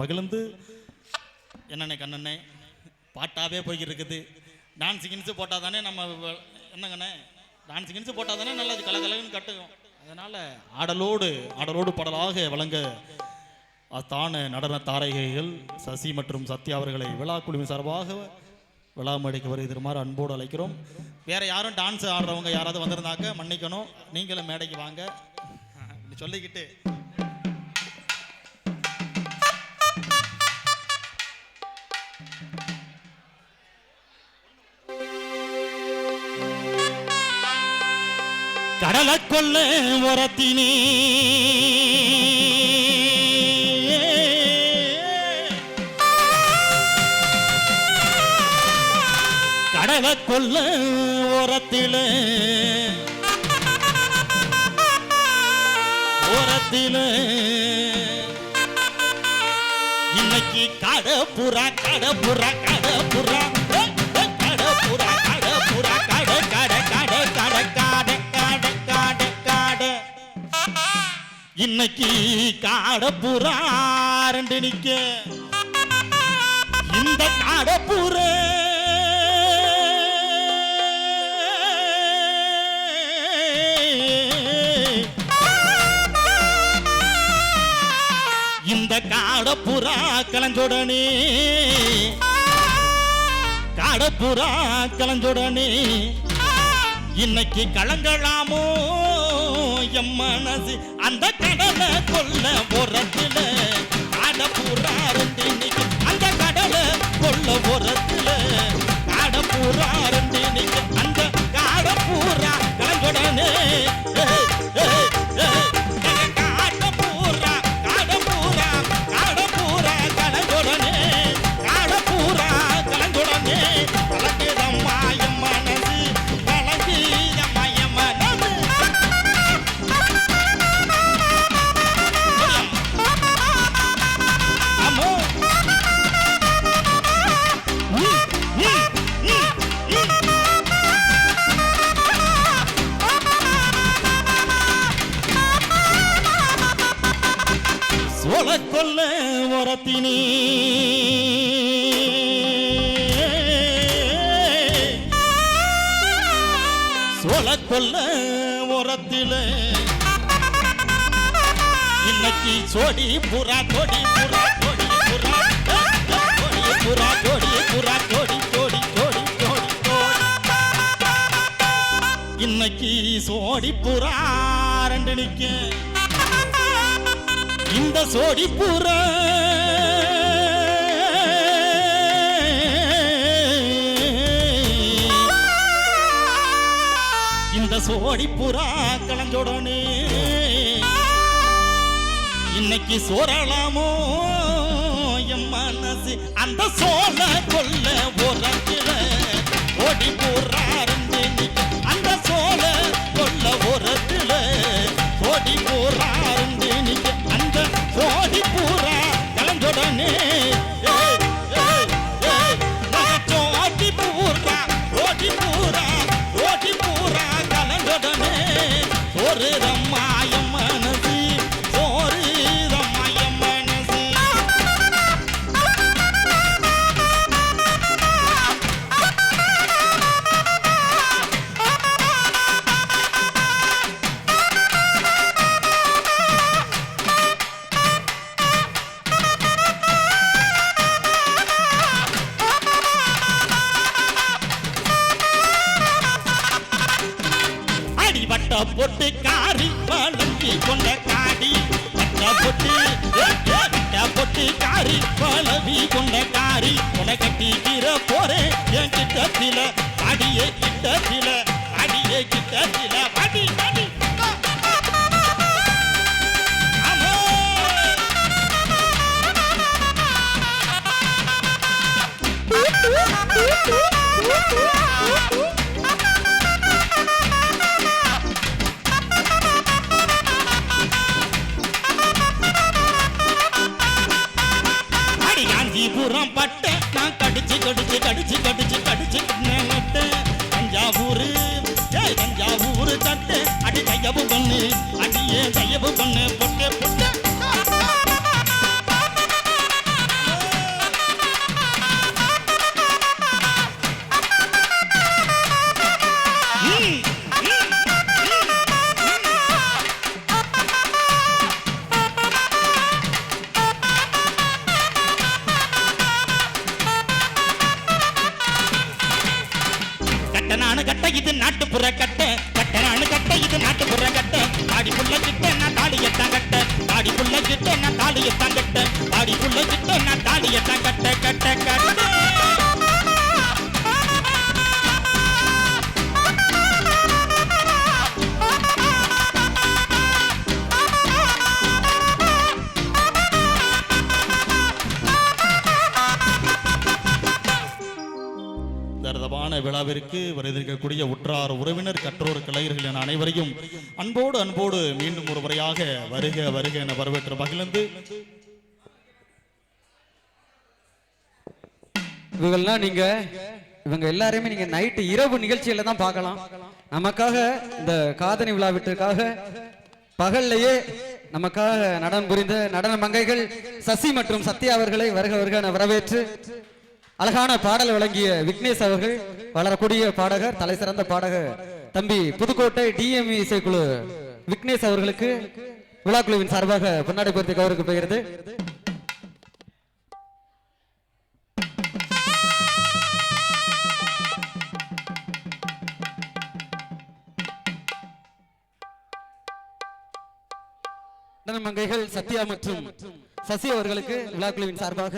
மகிழ்ந்து. என்னண்ணே கண்ணண்ணே பாட்டாகவே போய்கிட்டு இருக்குது டான்ஸு கின்ஸு போட்டால் தானே நம்ம என்னங்கண்ணே டான்ஸு கின்ஸு போட்டால் தானே நல்லது கலகலன்னு கட்டுவோம். அதனால் ஆடலோடு ஆடலோடு பாடலாக வழங்க அத்தான நடன தாரகைகள் சசி மற்றும் சத்யா அவர்களை விழா குழுவின் சார்பாக விழா மேடைக்கு வருகை தருமாறு அன்போடு அழைக்கிறோம். வேற யாரும் டான்ஸ் ஆடுறவங்க யாராவது வந்திருந்தாக்க மன்னிக்கணும். நீங்களும் மேடைக்கு வாங்க. சொல்லிக்கிட்டு கடலை கொல்ல உரத்தினே. கடலை கொல்ல உரத்தில. உரத்தில. இன்னைக்கு கடப்புறா கடப்புறா கடப்புறா கடப்புறா. இன்னைக்கு காடப்புறா ரெண்டு நிக்க. இந்த காடப்புற இந்த காடப்புறா கலஞ்சுடனே. காடப்புறா கலஞ்சுடனே. இன்னைக்கு கலங்கலாமோ? எம் மனசு அந்த கடலை கொல்ல புறத்துல காடப்புறா ரெண்டு அந்த கடலை கொல்ல புறத்துல கொல கொல்ல உரத்தினே. சோல கொல்ல உரத்திலே. இன்னைக்கு சோடி புறா கொடி புறா கொடி புறா கொடி புறா கொடி புறா கொடி கொடி கொடி கொடி கொடி இன்னைக்கு சோடி புறா ரெண்டு நிக்க. இந்த சோடி புறா. இந்த சோடி புறா கலஞ்சோடனே. இன்னைக்கு சோறலாமோ? என் மனசு அந்த சோழ கொல்ல உரத்தில ஓடி பொட்டு ஏ, ஏ, கொண்ட உன கட்டிக்கிற போறேன் என் கிட்டத்தில அடியே கிட்டத்தில அடியே கிட்டத்தில அடி அடியே தயவு பண்ணு பொட்டு பொட்டு. கட்டனான கட்ட இது நாட்டுப்புற கட்ட. நானு கட்ட இது நாட்டுப்புற கட்ட தாடி புள்ள கிட்ட நான் தாடியத்தான் கட்ட தாடி புள்ள கிட்ட நான் தாடியத்தான் கட்ட தாடி புள்ள கிட்ட நான் தாடியத்தான் கட்ட கட்ட கட்ட. தரதமான விழாவிற்கு வருதிருக்கக்கூடிய உற்றார் உறவினர் கற்றோர் கலைஞர்கள் என அனைவரையும் அன்போடு அன்போடு மீண்டும் ஒரு முறையாக வருக வருக என வரவேற்று மகிழ்ந்து. இவங்கெல்லாம் நீங்க இவங்க எல்லாரையுமே நீங்க நைட்டு இரவு நிகழ்ச்சியில தான் பார்க்கலாம். நமக்காக இந்த காதணி விழாவிற்காக பகல்லையே நமக்காக நடனம் புரிந்த நடன மங்கைகள் சசி மற்றும் சத்யா அவர்களை வருக வருக என வரவேற்று அழகான பாடல் வழங்கிய விக்னேஷ் அவர்கள் வளரக்கூடிய பாடகர் தலை சிறந்த பாடகர் தம்பி புதுக்கோட்டை டிஎம்இ இசைக்குழு விக்னேஷ் அவர்களுக்கு விழாக்குழுவின் சார்பாக பொன்னாடை பொறுத்து கவருக்கு போகிறது. மங்கைகள் சத்யா மற்றும் சசி அவர்களுக்கு விழாக்குழுவின் சார்பாக